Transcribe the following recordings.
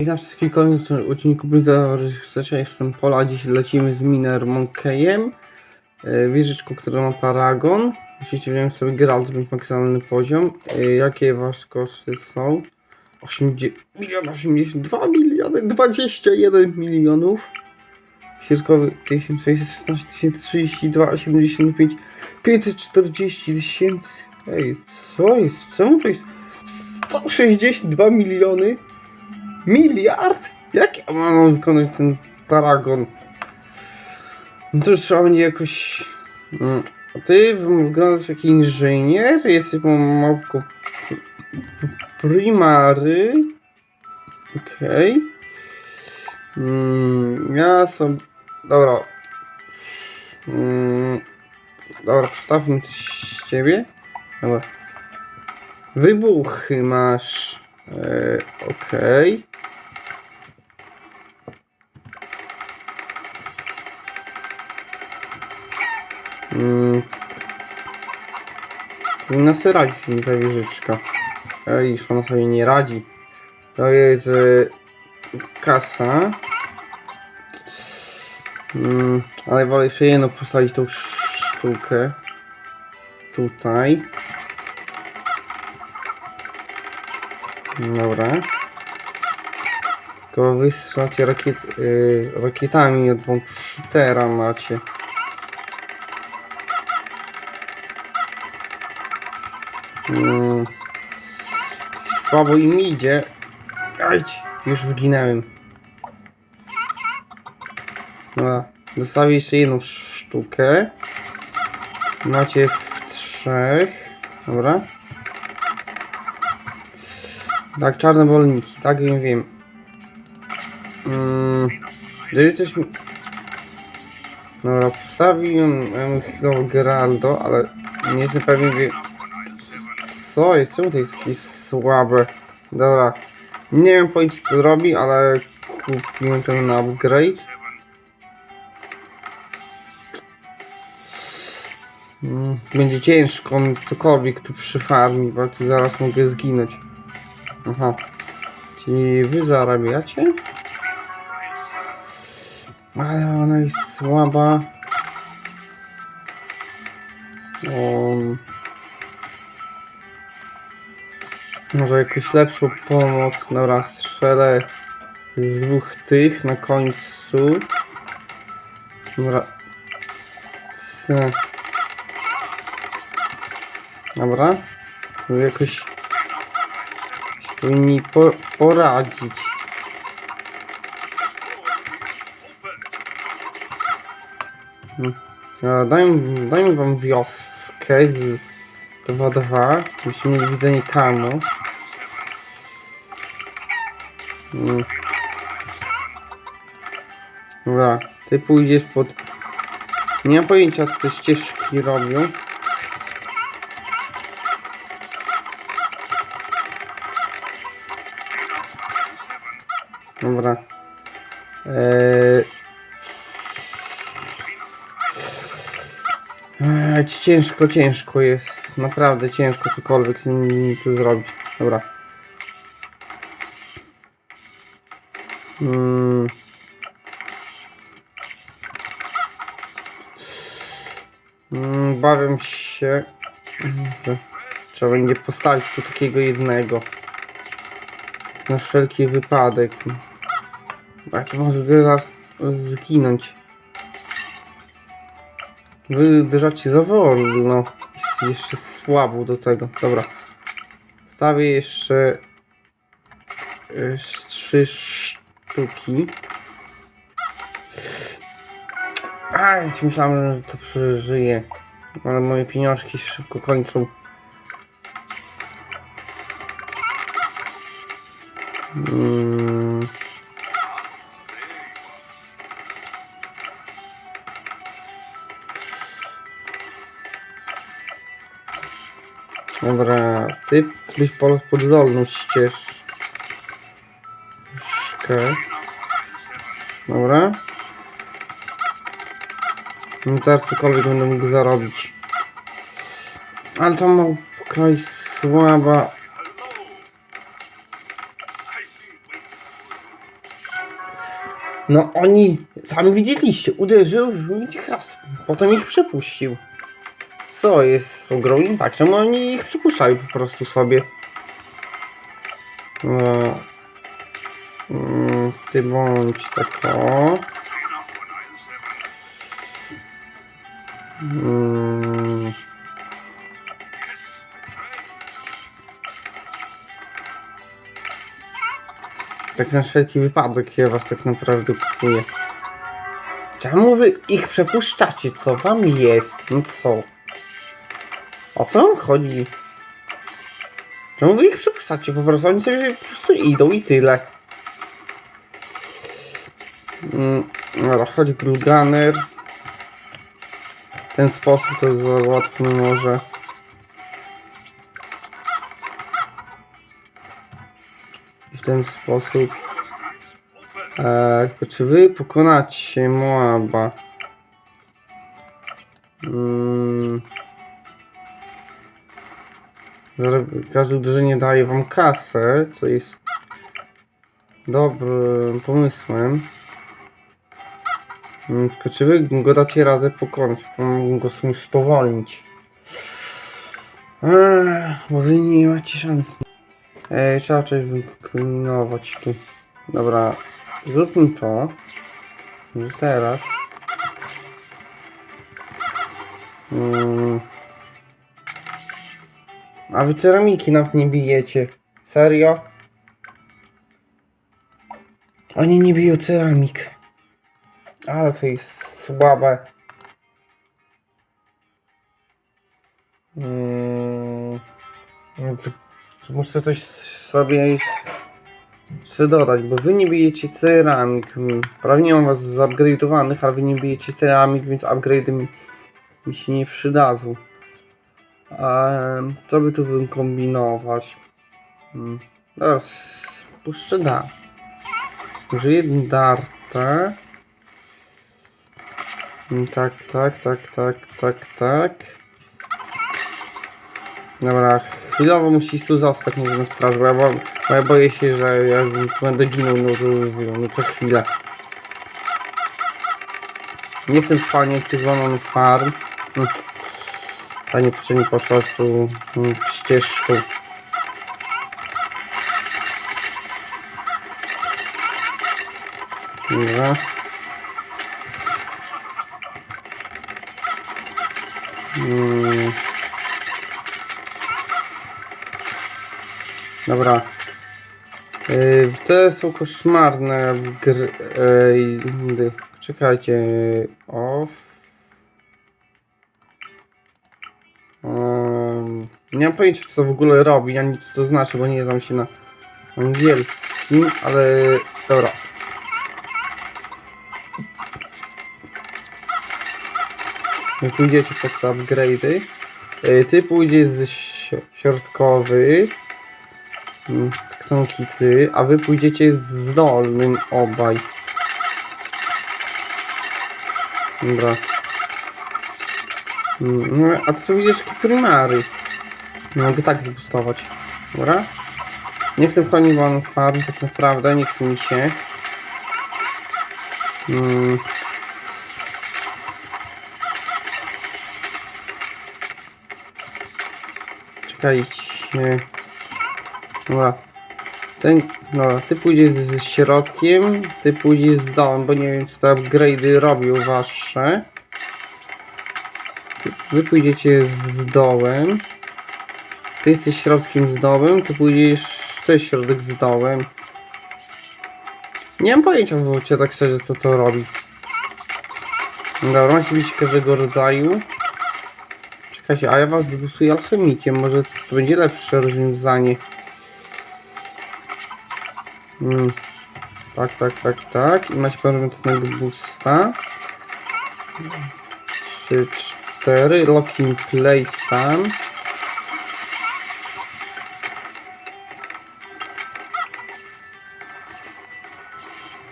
Witam wszystkich kolejnych odcinków Blizzard jestem Pola, dziś lecimy z Miner Monkeyem e, Wieżyczką, która ma paragon Musicie wziąć sobie Geralt, zrobić maksymalny poziom E, Jakie wasze koszty są? 80, milion 82 miliony, 21 milionów Środkowy 1616 1032, 75 540 tysięcy Ej, co jest? Czemu to jest 162 miliony? Miliard? Jak ja mam wykonać ten paragon? No to już trzeba będzie jakoś... Mm, Ty wyglądasz jak inżynier? Jesteś małpką primary? Okej. Mm, ja. Dobra. Mm, dobra, postawmy coś z ciebie. Dobra. Wybuchy masz. E, Okej. Mm. Powinna sobie radzić mi ta wieżyczka. Ej, ona sobie nie radzi. To jest e, kasa. Mm, ale wolę jeszcze jedno postawić tą sztukę. Tutaj. Dobra. Tylko wy rakiet, y, rakietami od shootera macie. Mm. Słabo im idzie. Ajdź, już zginęłem. Dobra, dostawię jeszcze jedną sztukę. Macie w trzech. Dobra. Tak, czarne bolniki, tak wiem, wiem. Mm, jeżeli coś mi... Dobra, postawiłem um, chyba Geraldo, ale nie jestem pewien, wie... co jest, czemu to jest takie słabe? Dobra, nie wiem po co robi, ale kupiłem to na upgrade. Mm, Będzie ciężko mi cokolwiek tu przyfarmić, bo tu zaraz mogę zginąć. Aha. Czyli wy zarabiacie? Ale ona jest słaba. Może jakąś lepszą pomoc. Dobra, strzelę z dwóch tych na końcu. Dobra. C. Dobra. Jakoś powinni po, poradzić. Hmm. A, Dajmy, dajmy wam wioskę z 2-2. Musimy mieć widzenie kamu. Hmm. Dobra, ty pójdziesz pod... Nie mam pojęcia co te ścieżki robią. Dobra. Eee... Eee, ciężko, ciężko jest. Naprawdę ciężko cokolwiek tu zrobić. Dobra. Mm. Mm, bawię się, że trzeba będzie postawić tu takiego jednego. Na wszelki wypadek. A to może zaraz zginąć. Wy za wolno. Jest jeszcze słabo do tego. Dobra. Stawię jeszcze y, sztuki. Aj, myślałem, że to przeżyje. Ale moje pieniążki się szybko kończą. Mm. Dobra, ty byś po poddolną ścieżkę. Dobra. No teraz cokolwiek będę mógł zarobić. Ale to małpka jest słaba. No oni, sami widzieliście, uderzył w nich raz, potem ich przepuścił. Co jest tak? Czemu oni ich przepuszczają po prostu sobie? No. Ty bądź tako. Mm. Tak na wszelki wypadek ja was tak naprawdę kupuję. Czemu wy ich przepuszczacie? Co wam jest? No co? O co wam chodzi? Czemu wy ich przepuszczacie? Po prostu oni sobie po prostu idą i tyle. Mm, dobra, chodź Grulganer. W ten sposób to załatwmy może. W ten sposób. E, czy wy pokonacie Moaba? Mm. Zaraz Każde uderzenie daje wam kasę, co jest dobrym pomysłem. Mm, Tylko czy wy go dacie radę pokonać? Mogę go spowolnić. Eee, bo wy nie macie szans. Ej, trzeba coś wykombinować tu. Dobra, zróbmy to. Teraz. Mm. A wy ceramiki nawet nie bijecie. Serio? Oni nie biją ceramik. Ale to jest słabe. Mm. No to Muszę coś sobie sobie dodać, bo wy nie bijecie ceramik. Prawie nie mam was zupgrade'owanych, ale wy nie bijecie ceramik, więc upgrade'y mi, się nie przydadzą. Co by tu wykombinować? Hmm. Teraz puszczę da. Użyję dartę. Mm, Tak, tak, tak, tak, tak, tak. Dobra, chwilowo musisz tu zostać, nie wiem, straż, bo ja, bo, bo ja boję się, że ja będę ginął no, no, no co chwilę. Nie chcę spalnie tych złamanych farm. Mm. A nie potrzebnie po prostu mm, ścieżką. Dobra. Dobra. Yy, te są koszmarne gry. Yy, czekajcie. Off. Nie mam pojęcia co to w ogóle robi, ani co to znaczy, bo nie znam się na angielskim, ale dobra. Pójdziecie po te upgrade'y. Y, Ty pójdziesz si- środkowy. Są kity, a wy pójdziecie z dolnym obaj. Dobra. No, a to są widzieczki primary. Mogę tak zbustować. Dobra? Nie chcę wchodzić w farm, tak naprawdę, nie chce mi się. Mm. Czekajcie. Dobra. Ten, dobra, ty pójdziesz ze środkiem, ty pójdziesz z dołem, bo nie wiem co te upgrade'y robią wasze. Wy pójdziecie z dołem. Ty jesteś środkiem z dołem, ty pójdziesz... Jest środek z dołem. Nie mam pojęcia w ogóle, tak szczerze, co to robi. Dobra, macie być każdego rodzaju. Czekajcie, a ja was zbustuję alchemikiem, może to będzie lepsze rozwiązanie. Mm. Tak, tak, tak, tak. I macie permanentnego boosta. 3, 4. Locking place tam.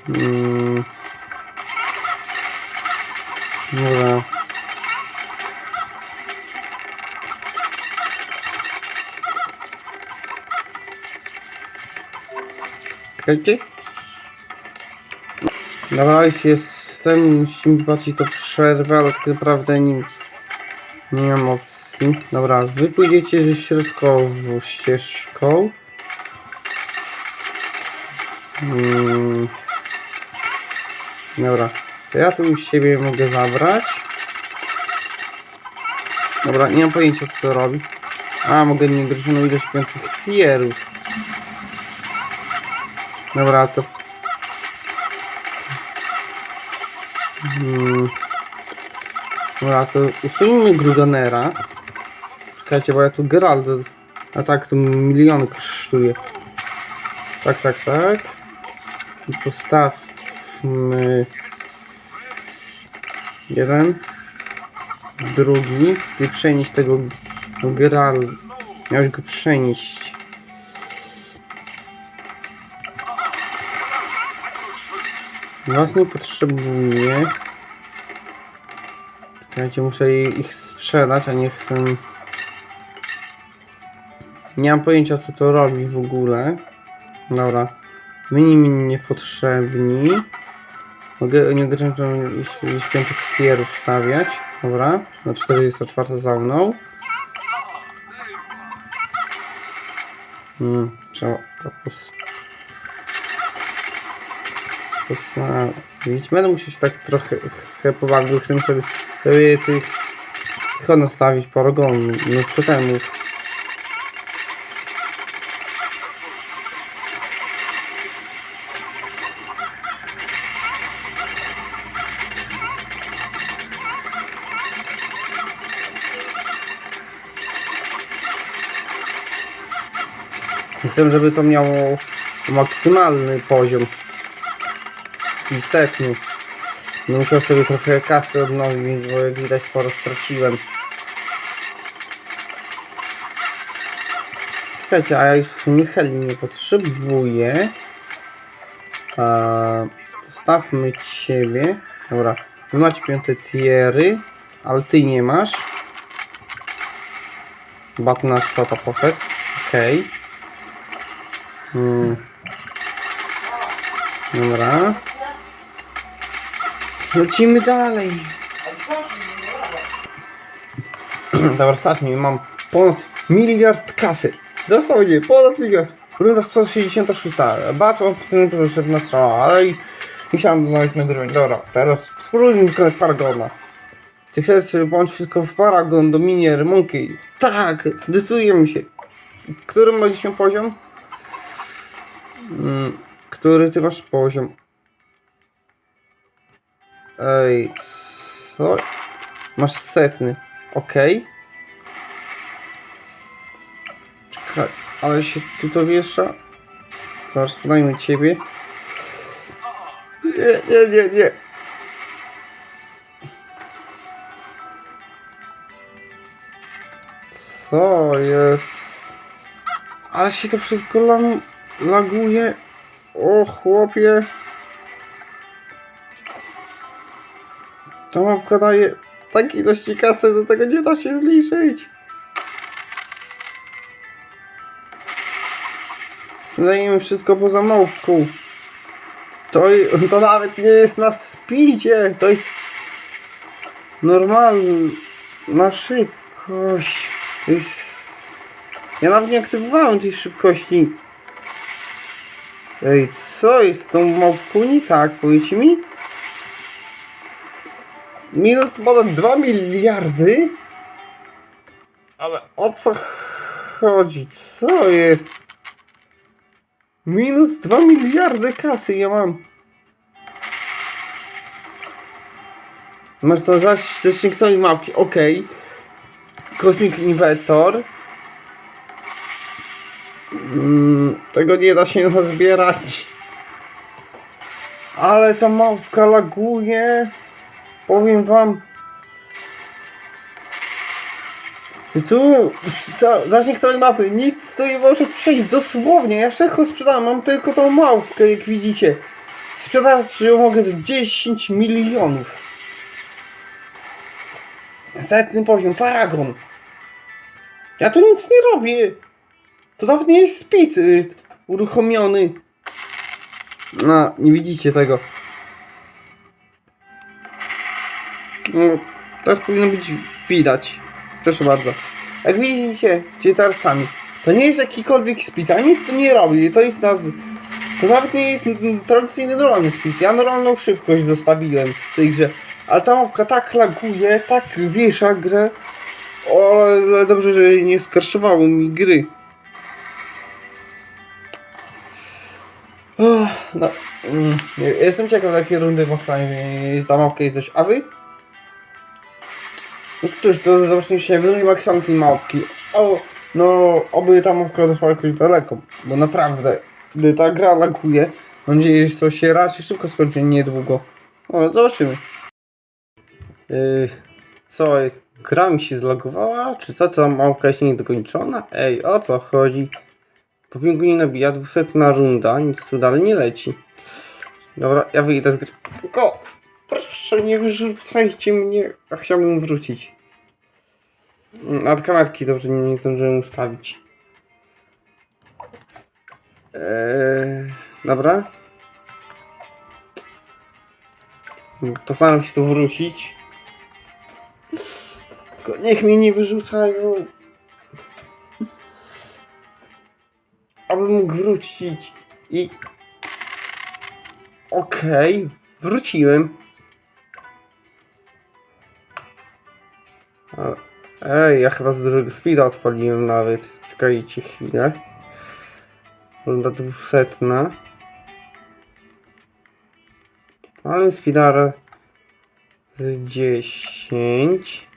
Mm. Dobra. Czekajcie. Dobra, już jestem, musimy zobaczyć to przerwę, ale tak naprawdę nie, nie mam opcji. Dobra, wy pójdziecie ze środkową ścieżką. Hmm. Dobra, to ja tu już siebie mogę zabrać. Dobra, nie mam pojęcia co to robi. A, mogę nieograniczoną ilość piątych fierów. Dobra, to... Hmm. Dobra, to usuńmy Gruganera. Czekajcie, bo ja tu Geralda... A tak, to miliony kosztuje. Tak, tak, tak. I postawmy... Jeden. Drugi. I przenieść tego Geralda. Miałeś go przenieść. Was nie potrzebuję. Czekajcie, muszę ich sprzedać, a nie chcę... Nie mam pojęcia co to robi w ogóle. Dobra. Mini mi niepotrzebni. Mogę nieograniczoną ilość piątych tierów stawiać. Dobra. Na 44 za mną. Hmm, trzeba to pos- postawić. Będę musiał się tak trochę, pobawić, sobie, sobie tych tylko nastawić paragon, no totemów. Chcę, żeby to miało maksymalny poziom. I setny. No musiał sobie trochę kasy odnowić, bo jak widać sporo straciłem. Czekajcie, a ja już w sumie heli nie potrzebuję. Postawmy ciebie. Dobra, wy macie piąte tiery, ale ty nie masz. Bat na to poszedł. Okej. Hmm. Dobra. Lecimy dalej. Dobra, mi, mam ponad miliard kasy. Dosłownie, ponad miliard. Runda 166. Bardzo potrzebna strzała, ale i chciałem znaleźć nagrywać. Dobra, teraz spróbujmy wykonać Paragona. Czy chcesz połączyć wszystko w Paragon do Minier Monkey? Tak, decydujemy się. Który mieliśmy poziom? Mm, który ty masz poziom? Ej, co? Masz setny. Okej. Czekaj, ale się tu to wiesza. Zaraz podajmy ciebie. Nie, nie, nie, nie. Co jest? Ale się to wszystko lam, laguje. O chłopie. Ta mapka daje takiej ilości kasy, że tego nie da się zliczyć. Dajemy wszystko poza małpką. To, to nawet nie jest na speedzie. To jest normalna szybkość. To jest... Ja nawet nie aktywowałem tej szybkości. Ej, co jest z tą małpką nie tak? Powiedzcie mi? Minus ponad 2 miliardy? Ale o co chodzi? Co jest? Minus 2 miliardy kasy ja mam. Masz to zasięgnąć mapki, okej. Cosmic Inventor. Mm, tego nie da się nazbierać. Ale ta mapka laguje. Powiem wam. Tu za- zasięg całej mapy. Nic tu nie może przejść dosłownie. Ja wszystko sprzedałem. Mam tylko tą małpkę, jak widzicie. Sprzedać ją mogę za 10 milionów. Setny poziom, paragon. Ja tu nic nie robię. To nawet nie jest speed y, uruchomiony. No, nie widzicie tego. No, tak powinno być widać. Proszę bardzo. Jak widzicie, sami, to nie jest jakikolwiek spis, a nic to nie robi. To jest nas. To nawet nie jest tradycyjny normalny spis. Ja normalną szybkość zostawiłem w tej grze. Ale ta mapka tak laguje, tak wiesza grę. O, dobrze, że nie skarszowało mi gry. Uff, No, mm, jestem ciekaw jakie rundy Ochranie ta mapka jest dość. A wy? No cóż, to zobaczmy się w maksymalnie tej mapki. O, no, oby ta mapka doszła jakoś daleko, bo naprawdę, gdy ta gra laguje, mam nadzieję, że to się raczej szybko skończy, niedługo. O, zobaczymy. Yy, co jest? Gra mi się zlogowała? Czy co, co mapka jest niedokończona? Ej, o co chodzi? Po nie nabija, dwusetna runda, nic tu dalej nie leci. Dobra, ja wyjdę z gry. Tylko, proszę nie wyrzucajcie mnie, a chciałbym wrócić. Nad kamerki dobrze nie zdążyłem ustawić. Eee, dobra. Postaram się tu wrócić. Tylko niech mnie nie wyrzucają. Abym mógł wrócić i... Okej, wróciłem. Ej, ja chyba z dużego speeda odpaliłem nawet. Czekajcie chwilę. Runda dwusetna. Ale speedara z 10.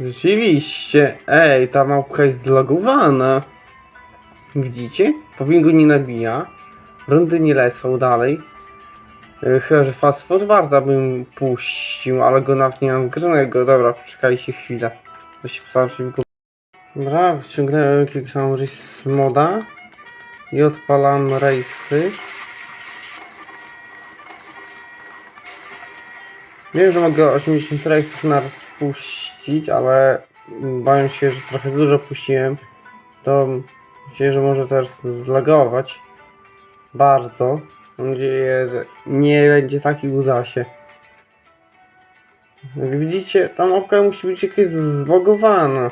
Rzeczywiście. Ej, ta małpka jest zlogowana. Widzicie? Po bingu nie nabija. Rundy nie lecą dalej. E, Chyba, że fast forwarda bym puścił, ale go nawet nie mam wgranego. Dobra, poczekajcie chwilę. To się postaram szybko. Dobra, ściągnąłem jakiegoś tam race moda. I odpalam race'y. Wiem, że mogę 80 race'ów naraz puścić, ale boję się, że trochę dużo puściłem. To myślę, że może teraz zlagować. Bardzo. Mam nadzieję, że nie będzie tak i uda się. Jak widzicie, ta mapka musi być jakaś zbagowana.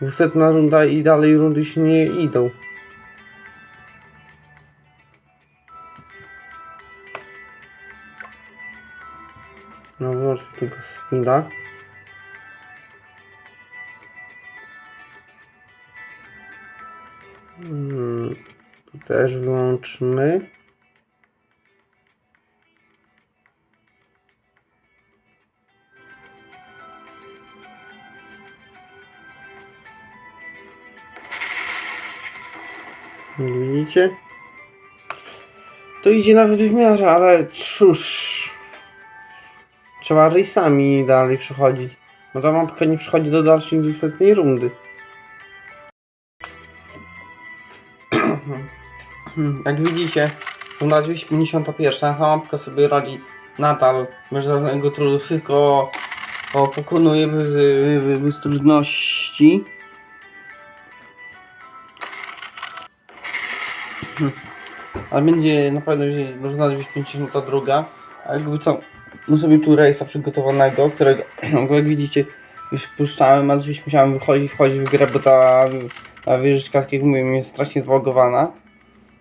Dwusetna runda i dalej rundy się nie idą. No wyłączmy tego speeda. Hmm, tu też wyłączmy. Widzicie? To idzie nawet w miarę, ale cóż. Trzeba rysami dalej przechodzić. No ta mapka nie przechodzi do dalszej dwusetnej rundy. Jak widzicie, runda 251, ta mapka sobie radzi nadal bez żadnego trudu, tylko pokonuje bez, bez trudności. Ale będzie na pewno można 252, a jakby co, my sobie tu rejsa przygotowanego, którego jak widzicie już puszczałem, ale oczywiście musiałem wychodzić, wchodzić w grę, bo ta, ta wieżyczka, tak jak mówiłem, jest strasznie zbagowana.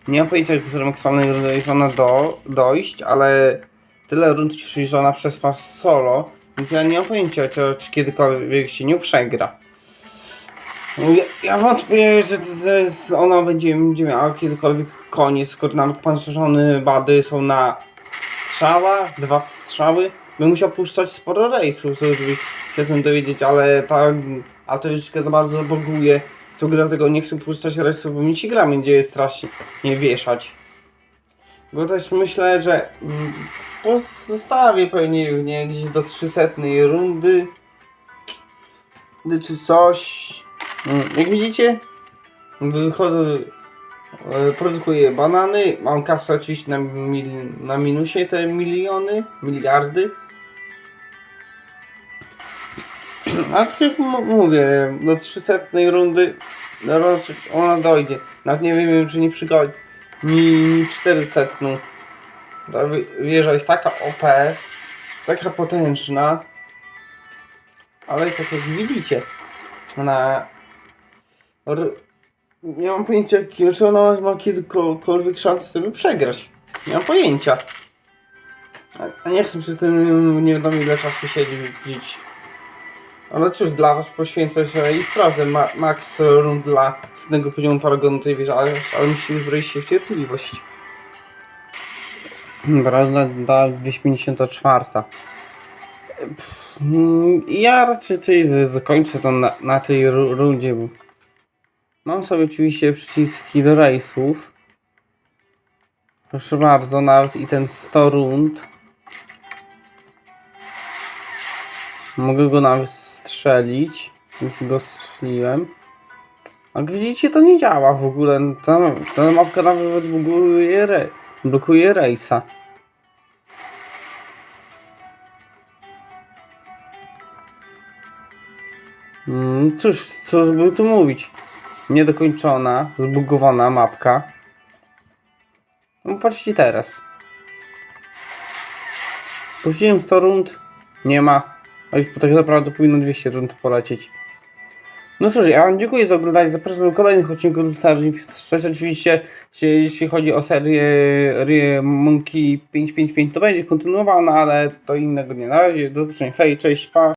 Nie mam pojęcia, do której maksymalnej rundy jest ona do, dojść, ale tyle rund już ona przez was solo, więc ja nie mam pojęcia, czy, czy kiedykolwiek się nie przegra. Ja, ja wątpię, że, że ona będzie, będzie miała kiedykolwiek koniec, skoro nawet pancerzone bady są na strzała, dwa strzały. Bym musiał puszczać sporo rejsów, żeby się tym dowiedzieć, ale ta, a to troszeczkę za bardzo boguje. To dlatego nie chcę puszczać rejsów, bo mi się gra będzie strasznie nie wieszać. Bo też myślę, że mm, zostawię pewnie nie, gdzieś do 300 rundy. Czy coś. Mm, Jak widzicie, wychodzę, e, produkuję banany, mam kasę oczywiście na, mil, na minusie te miliony, miliardy. A tak jak mówię, do 300 rundy ona dojdzie. Nawet nie wiem, czy nie przygodzi mi 400. Ta wi- wieża jest taka OP, taka potężna, ale tak jak widzicie, ona... R... Nie mam pojęcia, czy ona ma kiedykolwiek szansę sobie przegrać. Nie mam pojęcia. A- nie chcę przy tym nie wiadomo ile czasu siedzieć. Ale cóż, dla was poświęcę się i sprawdzę ma max rund dla setnego poziomu paragonu tej wieży, ale, ale musicie uzbroić się w cierpliwość. Dobra, dla 254. Pff, mm, Ja raczej zakończę to na, na tej ru- rundzie, mam sobie oczywiście przyciski do rejsów. Proszę bardzo, nawet i ten 100 rund. Mogę go nawet strzelić. Już go strzeliłem. Jak widzicie, to nie działa w ogóle. Ta, ta mapka nawet blokuje, re, blokuje rejsa. Mm, cóż, co by tu mówić? Niedokończona, zbugowana mapka. No patrzcie teraz. Puściłem 100 rund, nie ma. A tak naprawdę powinno 200 rund polecieć. No cóż, ja wam dziękuję za oglądanie. Zapraszam do kolejnych odcinków Sargent Stress. Oczywiście, jeśli- chodzi o serię Monkey 555, to będzie kontynuowana, ale to innego dnia. Na razie, do zobaczenia. Hej, cześć, pa.